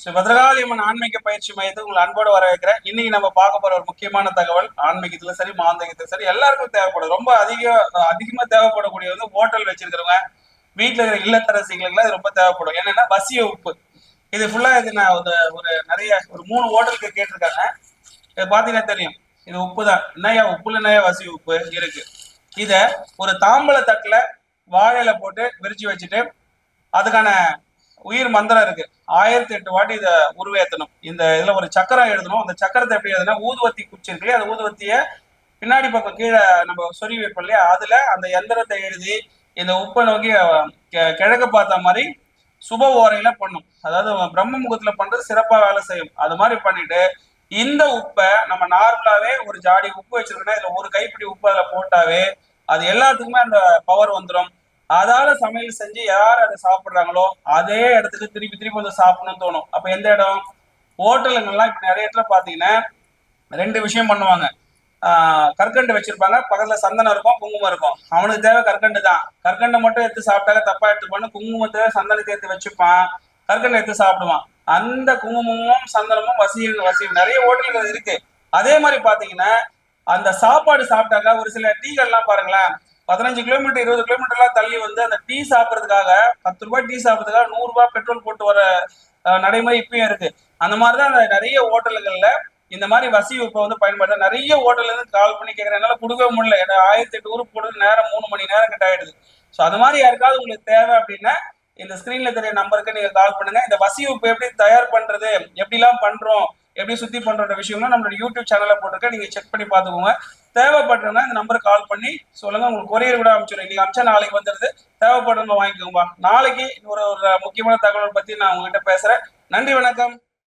ஸ்ரீ பத்ரகாளியம்மன் ஆன்மீக பயிற்சி மையத்தை உங்களை அன்போடு வரவேற்கிறேன். இன்னைக்கு நம்ம பார்க்க போற ஒரு முக்கியமான தகவல் ஆன்மீகத்துல சரி மாந்தகத்துல சரி எல்லாருக்கும் தேவைப்படும். ரொம்ப அதிக அதிகமா தேவைப்படக்கூடிய வந்து ஹோட்டல் வச்சிருக்கிறவங்க வீட்டுல இருக்கிற இல்லத்தரசிகளுக்குலாம் இது ரொம்ப தேவைப்படும். என்னன்னா வசிய உப்பு. இது ஃபுல்லா இது நான் ஒரு ஒரு நிறைய ஒரு மூணு ஹோட்டலுக்கு கேட்டிருக்காங்க. இது பாத்தீங்கன்னா தெரியும். இது உப்பு தான் என்னையா உப்புல என்னையா வசி உப்பு இருக்கு? இத ஒரு தாம்பல தட்டுல வாழையில போட்டு விரிச்சு வச்சுட்டு அதுக்கான உயிர் மந்திரம் இருக்கு. ஆயிரத்தி எட்டு வாட்டி இதை உருவேத்தணும். இந்த இதுல ஒரு சக்கரம் எழுதணும். அந்த சக்கரத்தை எப்படி எழுதுனா ஊதுவத்தி குச்சி இருக்கு இல்லையா? அந்த ஊதுவத்திய பின்னாடி பக்கம் கீழே நம்ம சொருவி வைப்போம் இல்லையா? அதுல அந்த எந்திரத்தை எழுதி இந்த உப்பை நோக்கி கிழக்கு பார்த்த மாதிரி சுப ஓரையில பண்ணும். அதாவது பிரம்ம முகத்துல பண்றது சிறப்பா வேலை செய்யும். அது மாதிரி பண்ணிட்டு இந்த உப்பை நம்ம நார்மலாவே ஒரு ஜாடி உப்பு வச்சிருக்கோம்னா இதுல ஒரு கைப்பிடி உப்பு அதுல போட்டாவே அது எல்லாத்துக்குமே அந்த பவர் வந்துடும் அதால சமையல் செஞ்சு யார் அதை சாப்பிடுறாங்களோ அதே இடத்துக்கு திருப்பி திருப்பி வந்து சாப்பிடணும்னு தோணும். அப்ப எந்த இடம்? ஹோட்டலுங்கெல்லாம் இப்ப நிறைய இடத்துல பாத்தீங்கன்னா ரெண்டு விஷயம் பண்ணுவாங்க. ஆஹ் கற்கண்டு வச்சிருப்பாங்க. பக்கத்துல சந்தனம் இருக்கும் குங்குமம் இருக்கும். அவனுக்கு தேவை கற்கண்டு தான். கற்கண்டை மட்டும் எடுத்து சாப்பிட்டாக்க தப்பா எடுத்துப்பான்னு குங்குமத்தை சந்தனத்தை எடுத்து வச்சுப்பான். கற்கண்டை எடுத்து சாப்பிடுவான். அந்த குங்குமமும் சந்தனமும் வசி வசி நிறைய ஹோட்டல்கள் இருக்கு. அதே மாதிரி பாத்தீங்கன்னா அந்த சாப்பாடு சாப்பிட்டாக்கா ஒரு சில டீகள்லாம் பாருங்களேன். பதினஞ்சு கிலோமீட்டர் இருபது கிலோமீட்டர்லாம் தள்ளி வந்து அந்த டீ சாப்பிட்றதுக்காக பத்து ரூபாய் டீ சாப்பிட்றதுக்காக நூறு ரூபாய் பெட்ரோல் போட்டு வர நடைமுறை இப்பயும் இருக்கு. அந்த மாதிரி தான் அந்த நிறைய ஹோட்டல்கள்ல இந்த மாதிரி வசி உப்பை வந்து பயன்படுத்த நிறைய ஹோட்டல்ல இருந்து கால் பண்ணி கேட்கறேன் என்னால கொடுக்கவே முடியல. ஏன்னா ஆயிரத்தி எட்டு ஊருக்கு போடுறது நேரம் மூணு மணி நேரம் கிட்ட ஆயிடுது. ஸோ அது மாதிரி யாருக்காவது உங்களுக்கு தேவை அப்படின்னா இந்த ஸ்கிரீன்ல தெரிய நம்பருக்கு நீங்க கால் பண்ணுங்க. இந்த வசி உப்பு எப்படி தயார் பண்றது எப்படிலாம் பண்றோம் எப்படி சுத்தி பண்ற விஷயம்லாம் நம்மளோட யூடியூப் சேனல்ல போட்டிருக்க நீங்க செக் பண்ணி பாத்துக்கோங்க தேவைப்படுறவங்க இந்த நம்பருக்கு கால் பண்ணி சொல்லுங்க. உங்களுக்கு கொரியர் கூட அனுப்பிச்சிடுறேன். இன்னைக்கு அமிச்சா நாளைக்கு வந்துடுது தேவைப்படுறவங்க வாங்கிக்கோங்கப்பா நாளைக்கு ஒரு ஒரு முக்கியமான தகவல் பத்தி நான் உங்ககிட்ட பேசுறேன். நன்றி வணக்கம்.